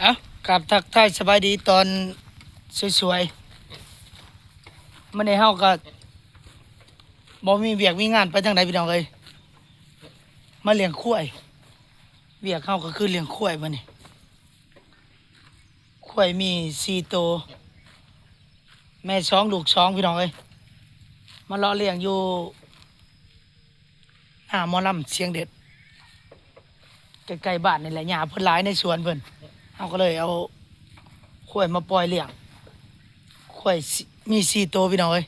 เอากลับทักทายสบายดีตอนสวยๆมื่อในเฮาก็บ่มีเวียกมีงานไปทางใดพี่น้องเลยมาเลี้ยงข้วยเวียกเฮาก็คือเลี้ยงข้วยมื้อนี้ข้วยมีสี่ตัวแม่สองลูกสองพี่น้องเอ้ยมาเลาะเลี้ยงอยู่หน้าหมอลำเสียงเด็ดใกล้ๆบ้านนี่แหละหญ้าเพิ่นหลายในสวนเพิ่น เขาก็เลยเอาข้วยมาปล่อยเลี้ยงข้วยมีสี่ตัวพี่น้องเอ้ย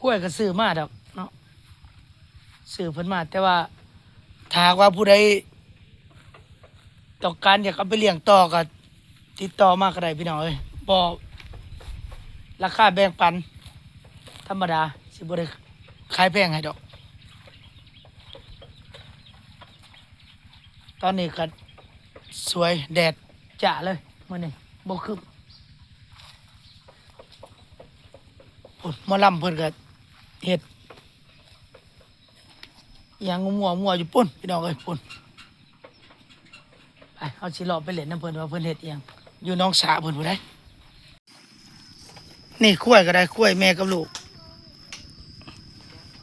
ข้วยก็ซื้อมาดอกเนาะซื้อเพิ่นมาแต่ว่าถ้าหากว่าผู้ใดต้องการอยากเอาไปเลี้ยงต่อก็ติดต่อมาก็ได้พี่น้องเอ้ยบ่ราคาแบ่งปัน ธรรมดา สิบ่ได้ขายแพงให้ดอก ตอนนี้ก็สวยแดด จ่าเลยมื่อนี้บกคืบพุ่นหมาลำเพิ่นก็เห็ดยังมัวมัวอยู่ปุ่นพี่น้องเอ้ยปุ่นไปเอาสิลาะไปเล่นน้ำเพิ่นว่าเพิ่นเห็ดยังอยู่น้องสาเพิ่นผู้ใดนี่คุ้วก็ได้คุ้วแม่กับลูก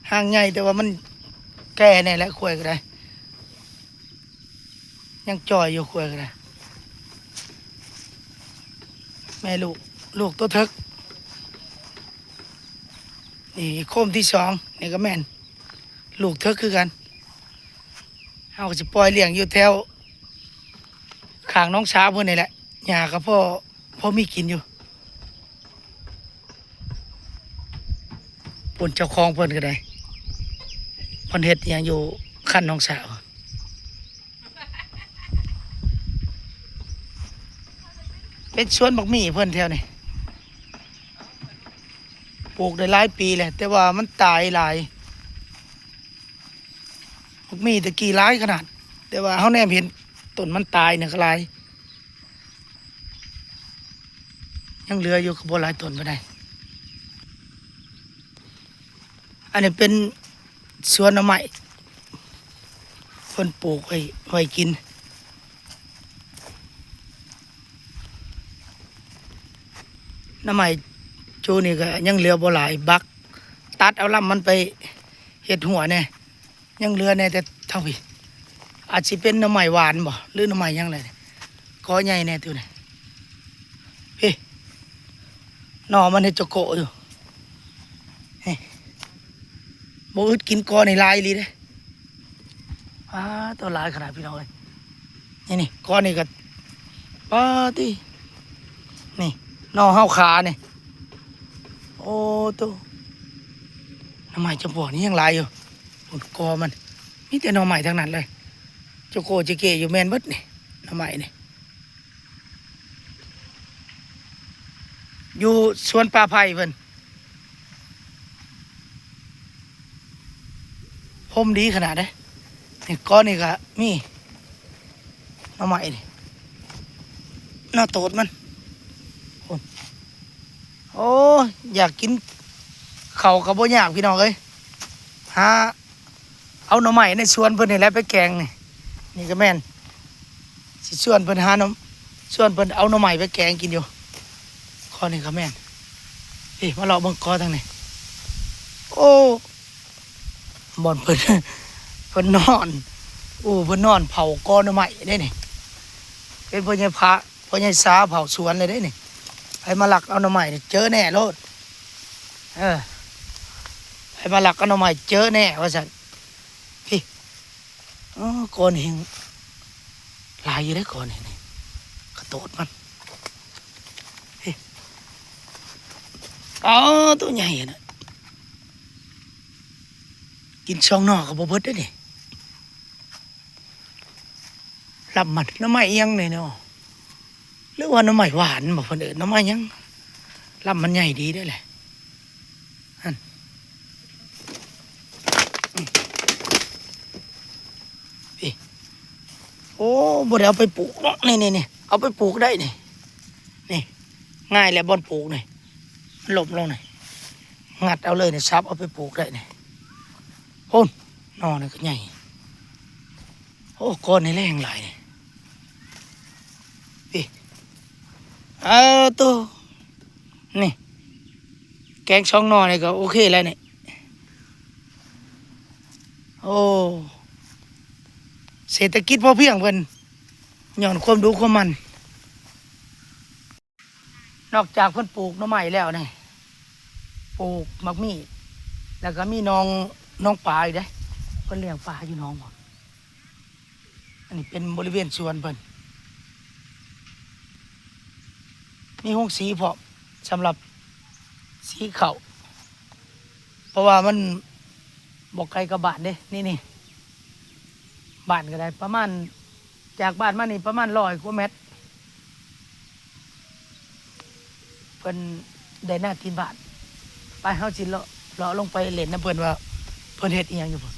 ห่างใหญ่แต่ว่ามันแก่แน่และคุ้วก็ได้ ยังจ่อยอยู่คุ้วก็ได้ แม่ลูก ลูกตัวเทึกนี่โคมที่สองนี่ก็แม่น ลูกเทึกคือกันเอาจะปล่อยเลี้ยงอยู่แถวขางน้องสาเพื่อนนี่แหละหญ้าก็พ่อพ่อมีกินอยู่ปนเจ้าของเพิ่นก็ได้พิ่นเฮ็ดย่างอยู่ขั้นน้องสาว เป็นสวนบักมี่เพิ่อนแถวนี่ปลูกได้หลายปีแหละแต่ว่ามันตายหลายบักมี่ตะกี้หลายขนาด แต่ว่าเขาแนมเห็นต้นมันตายเนี่ยก็ลาย ยังเหลืออยู่กับโบหลายต้นไม่ได้ อันนี้เป็นสวนน่อไม้เพิ่นปลูกไว้ไว้กิน น้ำใหม่จูนี่ก็ยังเหลือบ่หลายบัก ตัดเอาลำมันไปเห็ดหัวเนี่ยยังเหลือเนี่ยแต่เท่าพี่อาจจะเป็นน้ำใหม่หวานบ่หรือน้ำใหม่ยังไงเนี่ยกอใหญ่แน่ตัวเนี่ยพี่หนอมันเห็ดจะโกะอยู่เฮ้บ่อึดกินกอในลายลีเด้อ้าตัวลายขนาดพี่น้องเลยนี่นี่กอนี่ก็ป้าตีนี่ นอเฮาขาเนี่ยโอ้ตัวหน้ำใหม่จำปวกนี่ยังหลายอยู่ผลกอมันมีแต่น่อใหม่ทั้งนั้นเลยเจ้าโกเจเกอยู่แมนบิดนี่หน่อใหม่นี่อยู่สวนป่าไผ่เพิ่นพมดีขนาดเนี่ก้อนนี่ก็มีน่อใหม่นี่หน่าโตดมัน โอ้อยากกินเข่ากับบ่อยากพี่น้องเอ้ยหาเอาหน่อไม้ในสวนเพิ่นนี่แหละไปแกงนี่นี่ก็แม่นสิชวนเพิ่นหาหน่อชวนเพิ่นเอาหน่อไม้ไปแกงกินอยู่ข้อนี้ก็แม่นเฮ้ยมาเลาะบิ่งคอทางนี้โอ้บ่อนเพิ่นเพิ่นนอนโอ้เพิ่นนอนเผากอนหน่อไม้ได้นี่เป็นพ่อใหญ่พระพ่อใหญ่สาเผาสวนเลยได้นี่ ให้มาหลักเอาหน่อไม้นี่เจอแน่โลดเออให้มาหลักเอาหน่อไม้เจอแน่ว่าสันพี่อ๋อก้อนหิงลายอยู่ได้ก้อนหิงนี่กระโดดมันพี่อ๋อตัวใหญ่นะกินช่องนอกกับบเบิดได้อนี่รับมันน่อไม้เอียงเลยเนาะ หรือว่าน้ำใหม่หวานบอกคนอื่นน้ำใหม่ยังลำมันใหญ่ดีได้แหละอันอืมพี่โอ้บ่ได้เอาไปปลูกเนาะนี่นี่นี่เอาไปปลูกได้นี่นี่ ง่ายแหละบอนปลูกนี่หลบลงนี่งัดเอาเลยเนี่ยซับเอาไปปลูกได้นี่โอ้นนอนี่ก็ใหญ่โอ้ก้อนนี่แรงหลายนี่ เออตัวนี่ แกงช่องนอนี่ก็โอเคแล้วนี่โอ้เศรษฐกิจพอเพียงเพิ่นหย้อนความดูความมัน นอกจากเพิ่นปลูกหน่อไม้แล้วนี่ปลูกมักมีแล้วก็มีน้องน้องปลาอีกเด้เพิ่นเลี้ยงปลาอยู่น้องบ่อันนี้เป็นบริเวณสวนเพิ่น มีห้องสีพร้อมสำหรับสีเขาเพราะว่ามันบอกไกลกับบ้านเด้นี่นี่บ้านก็ได้ ประมาณจากบ้านมานี่ประมาณร้อยกว่าเมตรเพิ่นได้หน้าที่บ้านไปเฮาสิเลาะเลาะลงไปเล่นนะเพิ่นว่าเพิ่นเฮ็ดอีหยังอยู่พุ่น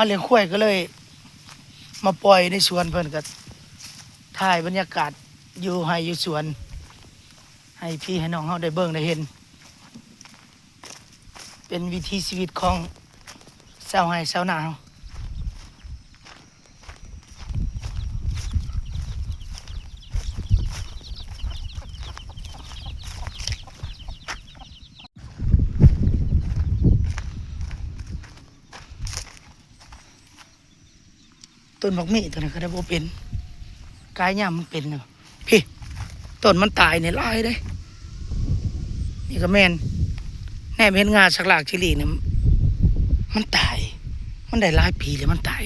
มาเลี้ยงข้วยก็เลย มาปล่อยในสวนเพื่อนก็ถ่ายบรรยากาศอยู่ให้อยู่สวน ให้พี่ให้น้องเขาได้เบิ่งได้เห็น เป็นวิถีชีวิตของชาวไร่ชาวนาเฮา ต้นบักมี่ตัวนี้ก็ได้บ่เป็นกายย่ามันเป็นเนาะพี่ต้นมันตายเนี่ยลายเด้ นี่ก็แม่นแน่เห็นงาสักหลากชิลีเนี่ยมันตาย มันได้ลายปีแล้วมันตาย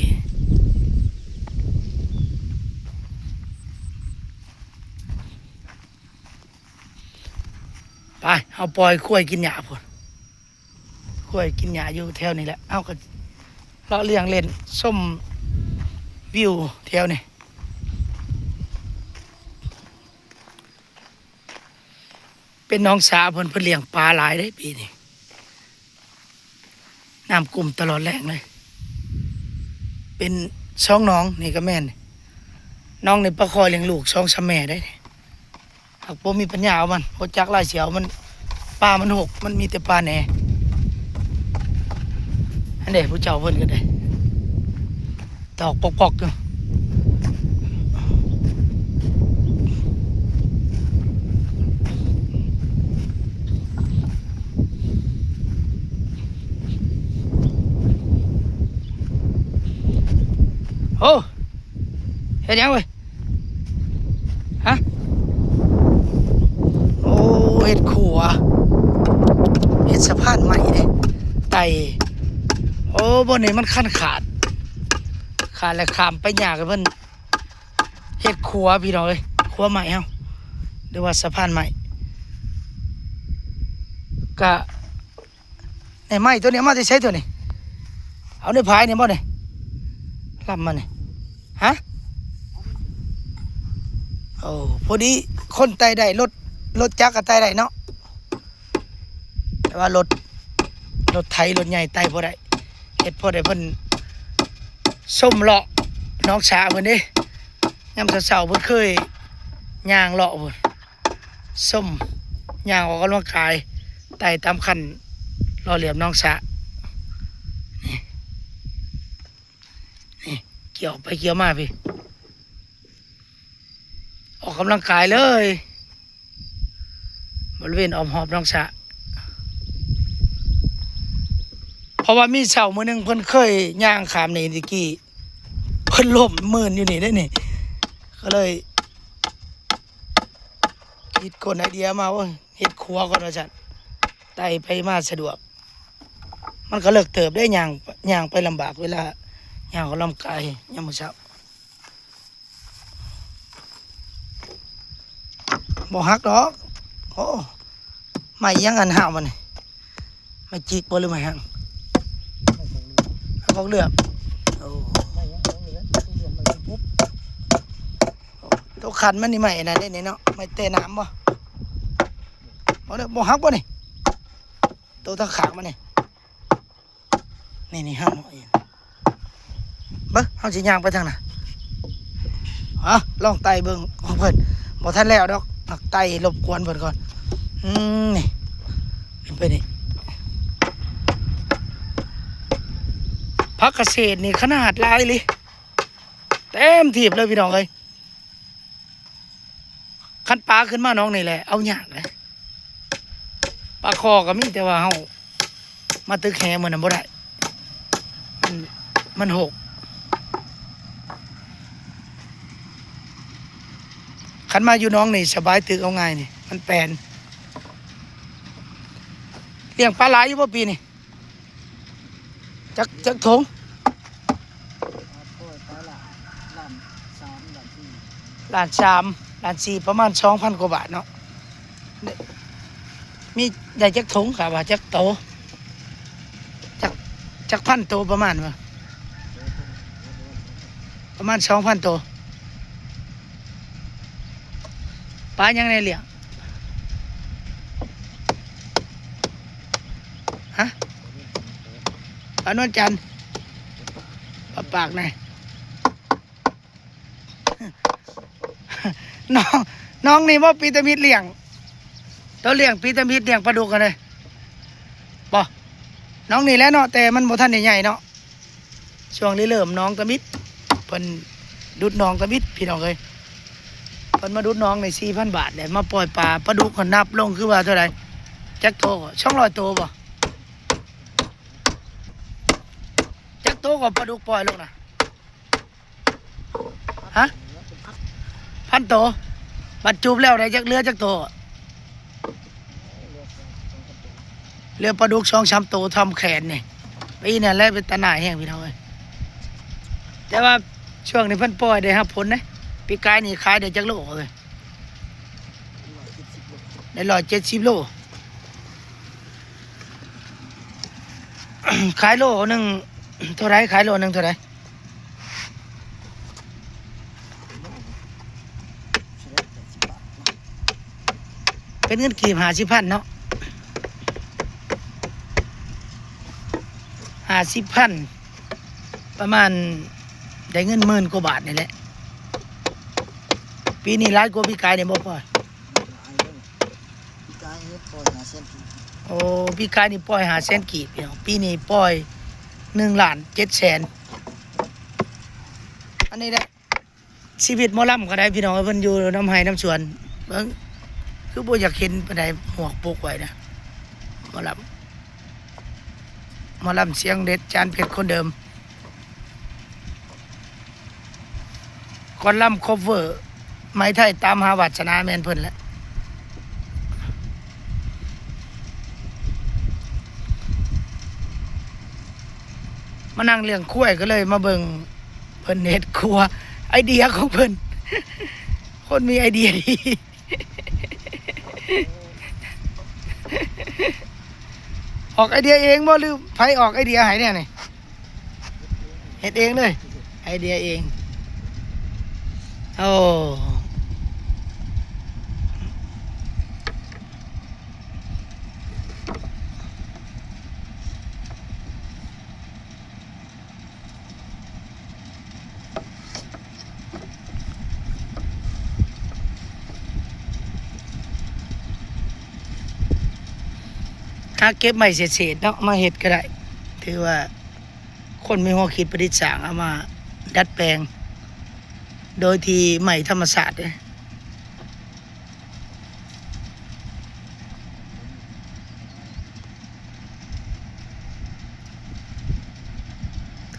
ไปเอาปล่อยข้วยกินหญ้าพุ่นข้วยกินหญ้าอยู่แถวนี้แหละเอาก็เลาะเลียงเล่นส้ม วิวแถวนี่เป็นน้องสาวเพิ่นเพิ่นเลี้ยงปลาหลายได้ปีนี้น้ำกลุ่มตลอดแรงเลย เป็นช่องน้องนี่ก็แม่นน้องในประคอยเลี้ยงลูกช่องสมแม่ได้หากผมมีปัญญาเอามันโคจักลายเสียวมันปลามันหกมันมีแต่ปลาแหน่อันเด็ผู้เจ้าเพิ่นก็ได้ ดอกปอกๆอยู่โอ้เฮ็ดยังเว้ยฮะโอ้เฮ็ดขัวเฮ็ดสะพานใหม่เด้ไตโอ้บนนี้มันขั้นขาด ขาดแล้วขามไปหยากกับเพิ่นเฮ็ดครัวพี่น้องเอ้ยครัวใหม่เฮาหรือว่าสะพานใหม่ก็ในไม้ตัวนี้มาจะใช้ตัวนี้เอาในพายนี่ยบ่เนี่ยลำมันนี่ฮะโอ้พอดีคนไตได้รถรถจักรก็ไตได้เนาะแต่ว่ารถรถไถรถใหญ่ไตบ่ได้เฮ็ดพอได้เพิ่น ส้มเลาะน้องสาวเพิ่นเด้ยามเช้าๆเพิ่นเคยย่างเลาะเพิ่นส้มย่างออกกำลังกายไต่ตามคันรอเหลี่ยมน้องสะนี่นี่เกี่ยวไปเกี่ยวมาพี่ ออกกำลังกายเลย บริเวณออมหอบน้องสะเพราะว่ามีเสามือหนึงเพิ่นเคยย่างขามในตะกี้ พิ่นล้มมื่นอยู่นี่ได้นี่ ก็เลยคิดคนไอเดียมาว่าเฮ็ดครัวก่อนว่าจันไต่ไปมาสะดวก มันก็เลิกเติบได้ย่างย่างไปลำบากเวลาย่างก็ลำกายยามมื้อเช้าบ่ฮักดอกโอ้ไม่ยังอันห้าวมันไม่จิกบ่หรือไม่ฮังเอาของเลือบโอ้ ตัวขันมันนี่ใหม่นะเด้นี่เนาะไม่เตะน้ำบ่บ่ได้บ่ฮักบ่นี่ตัวตะขามันนี่นี่นี่ห้ามเอาเองเบิ่งเฮาสิย่างไปทางน่ะอะลองไตเบิ่งของเพิ่นบ่ทันแล้วดอกหักไตรบกวนเพิ่นก่อนอืมนี่ไปนี่พักเกษตรนี่ขนาดลายเลยเต็มทีบเลยพี่น้องเอ้ย คันปลาขึ้นมาน้องนี่แหละ เอายากเลยปลาคอก็มีแต่ว่าเฮามาตึกแหมันน่ะบ่ได้ มันมันหก ขันมาอยู่น้องนี่สบายตึกเอาง่ายนี่ มันแปลนเลี้ยงปลาไหลอยู่ป่ะปีนี่ จักจักทงโอ้ยไปละล้านสาม ล้านสี่ประมาณสองพันกว่าบาทเนาะมีได้จักทงค่ะว่าจักโตจักจักพันโตประมาณว่าประมาณสองพันโตปลายังไงเลี้ยงฮะปลานวลจันทร์ปลาปากไหน น้องน้องนี่ว่าปีตามิดเลี้ยงตัวเลี้ยงปีตามิดเลี้ยงปลาดุกกันเลยบอน้องนี่แล้วเนาะแต่มันบ่ทันใหญ่เนาะช่วงนี้เริ่มน้องตามิดเพิ่นดุดน้องตามิดพี่น้องเลยเพิ่นมาดุดน้องในสี่พันบาทเลยมาปล่อยปลาปลาดุกก็นับลงคือว่าเท่าไหร่จักโตช่องร้อยโตบ่จักโตก็ปลาดุกปล่อยลงนะฮะ พันโตบัดจูบแล้วได้จักเรือจักโตเรือปลาดุกช่องช้ำโตทำแขนนี่ปีนี่แล่เป็นตาหน่ายแห้งพี่น้องเอ้ยแต่ว่าช่วงนี้เพิ่นปล่อยได้ครับผลนะปีกายนี่ขายได้จักโลเลยได้ร้อยเจ็ดสิบโลขายโลหนึ่งเท่าไรขายโลหนึ่งเท่าไร สิได้แปดสิบบาท เป็นเงินกีบหาสิบพันเนาะหาสิบพันประมาณได้เงินหมื่นกว่าบาทนี่แหละ ปีนี้ร้ายกว่าพี่กายเนี่ยบ่พอหลายเลยพี่กายเฮ็ดปล่อยหาเส้นโอ้พี่กายนี่ปล่อยหาแสนกีบพี่น้องปีนี้ปล่อยหนึ่งล้านเจ็ดแสนอันนี้แหละชีวิตหมอลำก็ได้พี่น้องเพิ่นอยู่น้ำไห้น้ำสวนเบิ่ง คือบ่อยากเห็นปานใดหมวกปกไว้นะหมอลำหมอลำเสียงเด็ดจานเพชรคนเดิมก่อนลำคอเวอร์ไม้ไทยตามหาวัชนาแมนเพิ่นแหละมานั่งเลี้ยงคุ้ยก็เลยมาเบิงเพิ่นเน็ตครัว ไอเดียของเพิ่นคนมีไอเดียดี ออกไอเดียเองบ่หรือไผออกไอเดียหายเนี่ยนี่เฮ็ดเองเลย ไอเดียเอง โอ้ หาเก็บใหม่เศษๆเนาะมาเฮ็ดก็ได้ ถือว่าคนมีหัวคิดประดิษฐ์สร้างเอามาดัดแปลง โดยที่ใหม่ธรรมศาสตร์เลย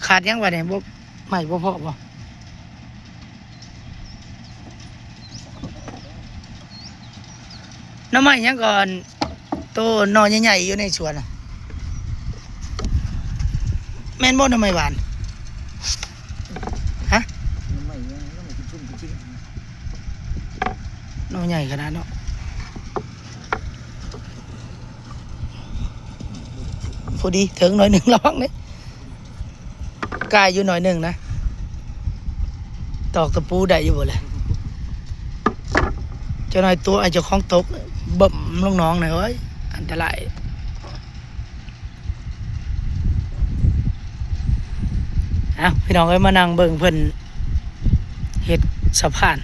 ขาดยังวะเนี่ยบ่ใหม่บ่พอบ่น้ำใหม่ยังก่อน ตหนอนใหญ่ๆอยู่ในสวนน่ะแม่นบ่น้ำใหม่หวานน้ำไม่ยังน้ำไม่กินอนใหญ่ขนาดเนาะพอดีถึงหน่อยหนึ่งระวังเนี่ยกายอยู่หน่อยหนึ่งนะ ตอกตะปูได้อยู่บ่เลยเจ้าหน่อยตัวไอ้เจ้าของตกบ่มลงน้องหน่อยเว้ย นตรายเอาพี่น้องเอ้ยมานั่งเบิ่งเพิ่นเห็ดสะพาน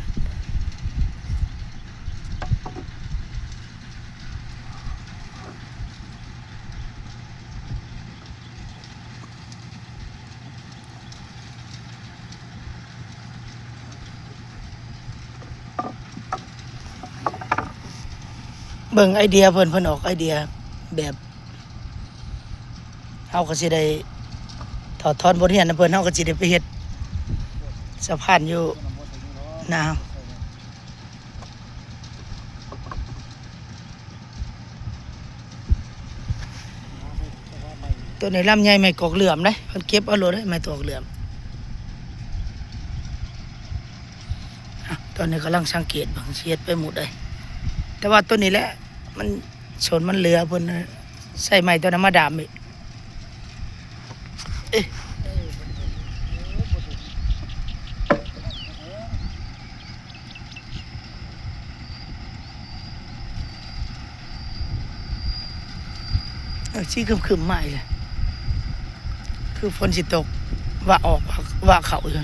บิ่งไอเดียเพิ่นเพิ่นออกไอเดียแบบเฮาก็สิได้ถอดทอนบทเรียนนะเพิ่นเฮาก็สิได้ไปเฮ็ดสะพานอยู่หนาตัวนี้ลำใหญ่ไม่กอกเหลื่อมเด้เพิ่นเก็บเอาโลดได้ไม่ตอกเหลื่อมตอนนี้กำลังสังเกตบางเชียดไปหมดเลยแต่ว่าตัวนี้แหละ มันชนมันเหลือเพิ่นน่ใส่ไม้ตัวนั้นมาดามอีกเอ๊ะชี้คึมๆใหม่เลย คือฝนสิตก ว่าออกว่าว่าเขาอยู่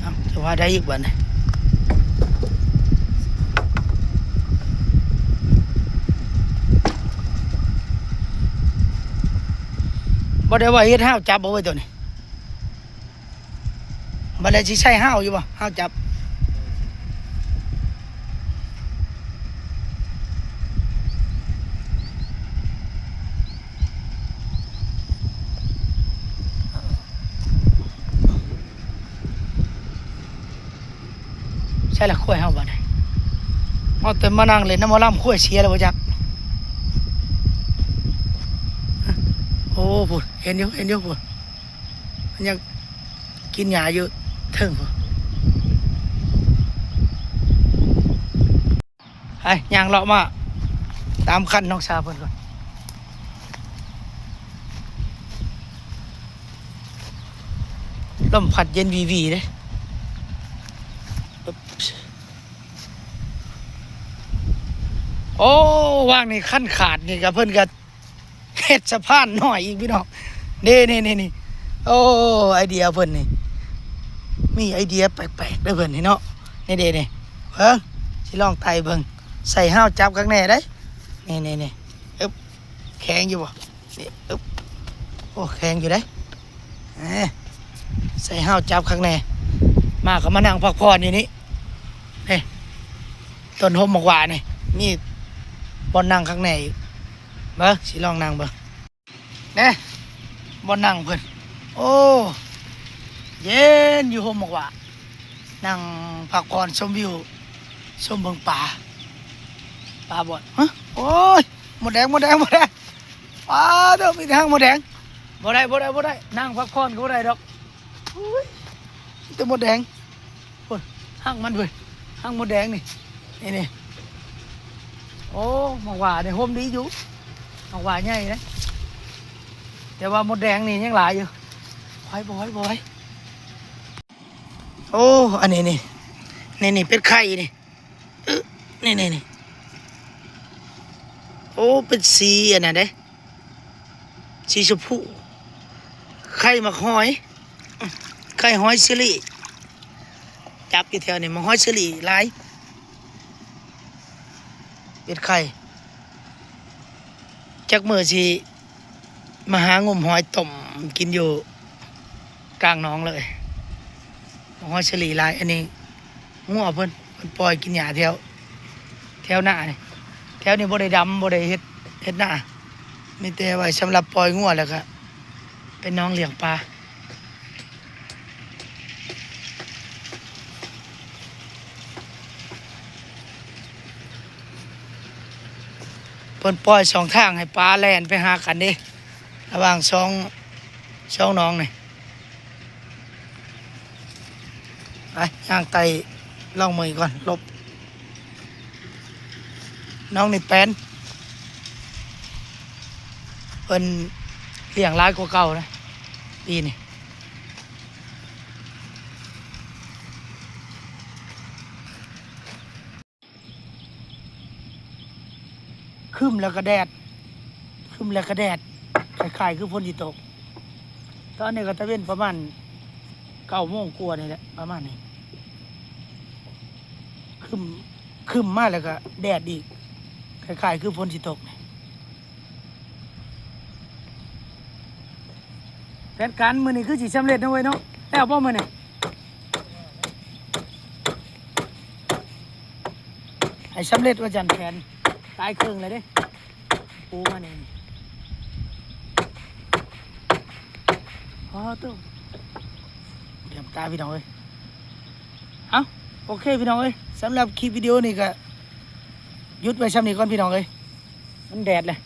เอ้าจะ ว่าได้อีกวันบ่ได้ว่าเฮ็ดห้าวจับเอาไว้ตัวนี้บ่ได้สิใช้ห้าวอยู่บ่ห้าวจับ ใช่ละขั้วยเฮาบ่ได้เอาแต่มานั่งเล่นน้ำมอลำขั้วยเชียร์แล้วบ่จักโอ้พูดเห็นอยู่เห็นอยู่พูดมันยังกินหญ้าอยู่เทิงพูดไอ้ยางเลาะมา ตามคันน้องสาวเพิ่นก่อนลมพัดเย็นวีวีเด้ โอ้ว่างนี่ขั้นขาดนี่กับเพิ่อนกับเฮ็ดสะพานหน่อยอีกพี่น้องนี่นี่นี่นี่โอ้ไอเดียเพิ่อนนี่มีไอเดียแปลกๆเด้เพิ่นนี่เนาะนี่เด้นี่เบิ่งสิลองไต่เบิ่งใส่ห้าวจับข้างในได้นี่นี่นี่อึ๊บแข็งอยู่บ่นี่อึ๊บโอ้แข็งอยู่ได้เอ้ยใส่ห้าวจับข้างในมาก็มานั่งพักผ่อนอยู่นี่นี่ต้นหอมหมกหวานนี่มี บนนั่งข้างในอีกเบิ่งสิลองนั่งเบิ่งเน่บนนั่งเพิ่นโอ้เย็นอยู่โฮมบอกว่านั่งพักผ่อนชมวิวชมเบิ่งป่าป่าบ่อนฮะโอ้ยหมดแดงหมดแดงหมดแดงป้าเด้อมีทางหมดแดงบ่ได้บ่ได้บ่ได้นั่งพักผ่อนก็บ่ได้ดอกอุ้ยมีแต่หมดแดงโอ้ยห้างมันเว้ยห้างหมดแดงนี่นี่นี่ โอ้หมอกหวาเนี่ยโฮมดีอยู่หมอกหวาใหญ่นะแต่ว่ามดแดงนี่ยังหลายอยู่บอยบอยบอยโอ้อันนี้นี่นี่นี่เป็นไข่นี่อึ๊ะนี่นี่นี่โอ้เป็นสีอันนั้นเด้สีชมพูไข่หมักหอยไข่หอยเชอรี่จับอยู่แถวนี้หมักหอยเชอรี่หลาย เป็ดไข่จักมือสิมาหางมหอยต้มกินอยู่กลางน้องเลยหอยเฉลีลายอันนี้งัวเพิ่นเพิ่นปล่อยกินหญ้าแถวแถวหน้านี่แถวนี้บ่ได้ดำบ่ได้เฮ็ดเฮ็ดหน้ามีแต่ไว้สำหรับปล่อยงัวแล้วก็เป็นน้องเลี้ยงปลา พิ่นปล่อยสองทางให้ปลาแล่นไปหากันเด้ระหว่างสองสองน้องนี่ไปย่างไตล่องมือก่อนลบ น้องนี่แป้นเพิ่นเลี้ยงร้ายกว่าเก่านะปีนี่ึมแล้วก็แดดคืมแล้วก็แดดคล้ายๆคือฝนที่ตก ตอนนี้ก็ตะเวนประมาณเก้าโมงกว่านี่แหละประมาณนี้คึมคึมมากแล้วก็แดดอีกคล้ายๆคือฝนสิตกนี่แผนการมือนี้คือสิสำเร็จนะเว้ยเนาะแล้วบ่มือนี้ให้สำเร็จว่าจันแผนตายเครื่องเลยเด้ ปูมานี่อ๋อตู้เดี๋ยวตาพี่น้องเอ้ยเอาโอเคพี่น้องเอ้ยสำหรับคลิปวิดีโอนี้ก็ยุดไว้ช่ำนี้ก่อนพี่น้องเอ้ยมันแดดเลย